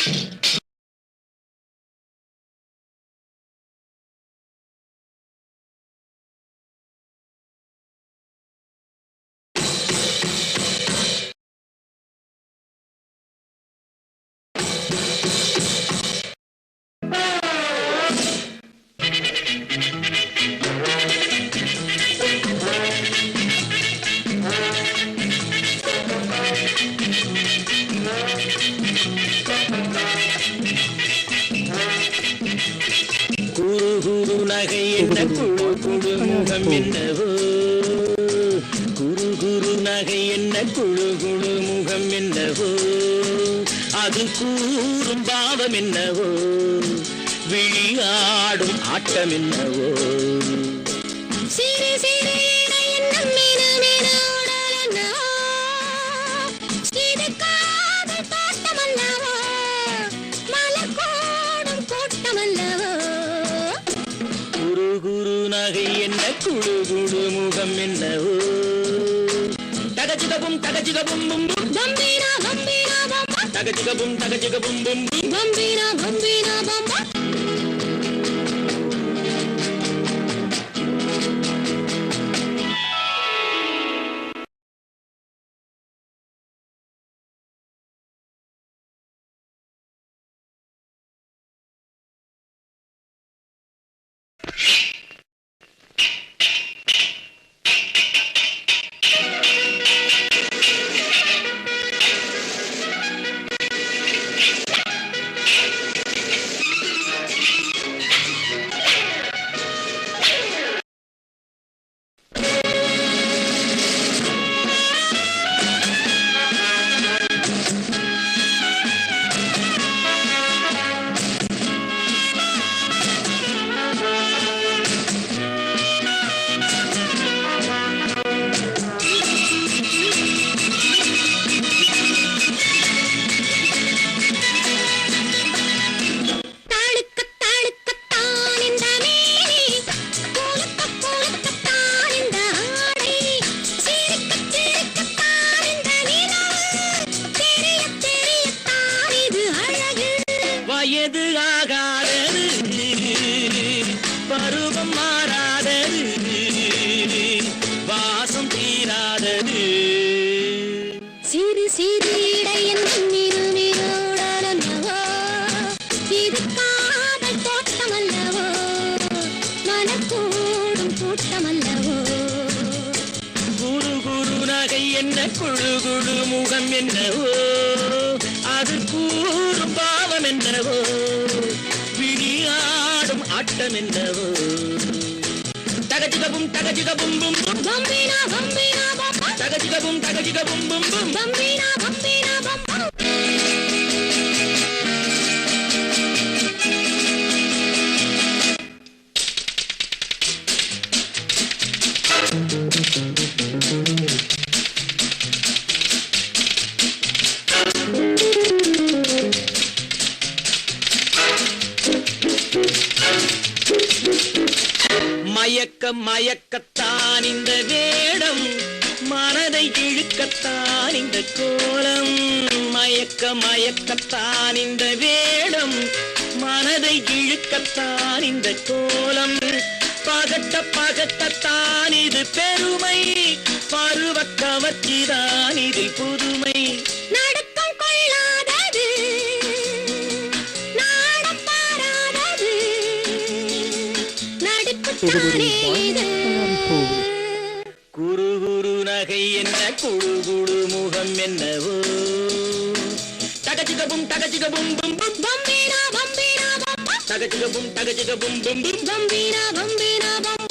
குரு குரு என்ன குழு குழு முகம் என்னவோ? குரு குரு நகை என்ன குழு குழு முகம் என்னவோ? அது கூறும் பாவம் என்னவோ? விழியாடும் ஆட்டம் என்னவோ? சிறு சிறு குரு நகை என்ன குழு குழு முகம் என்னவோ தகச்சிகபும் தகச்சிகபும் பும் பும் கம்பீரா பம்பீரா, பம்பா. பம்பா. ஆகாதது. பருவம் மாறாதது. வாசம் தீராதது. சிறு சிறு இடையன் மிரு உடலல்லவோ இது காதல் தோட்டமல்லவோ மனக்கூடும் கூட்டமல்லவோ? குரு குரு நகை என்ன குழு குழு முகம் என்னவோ? அது கூறும் பாவம் என்னவோ? ஆட்டம் என்னவோ தகச்சிகபும் தகச்சிகபும் பும் பும். பம்பீனா பம்பீனா பம்பா தகச்சிகபும் தகச்சிகபும் பும் பும். பம்பீனா பம்பீனா பம்பா மயக்கத்தான் இந்த வேடம். மனதை இழுக்கத்தான் இந்த கோலம். மயக்க மயக்கத்தான் இந்த வேடம். மனதை இழுக்கத்தான் இந்த கோலம். பகட்ட பகட்டத்தான் இது பெருமை. பருவ கவர்ச்சிதான் குரு குரு நகை என்ன குழு குழு முகம் என்னவோ? தகச்சிகபும் தகச்சிகபும் பும் பும் பம்பீனா பம்பீனா பம்பா தகச்சிகபும் தகச்சிகபும் பும் பும். பம்பீனா பம்பீனா பம்பா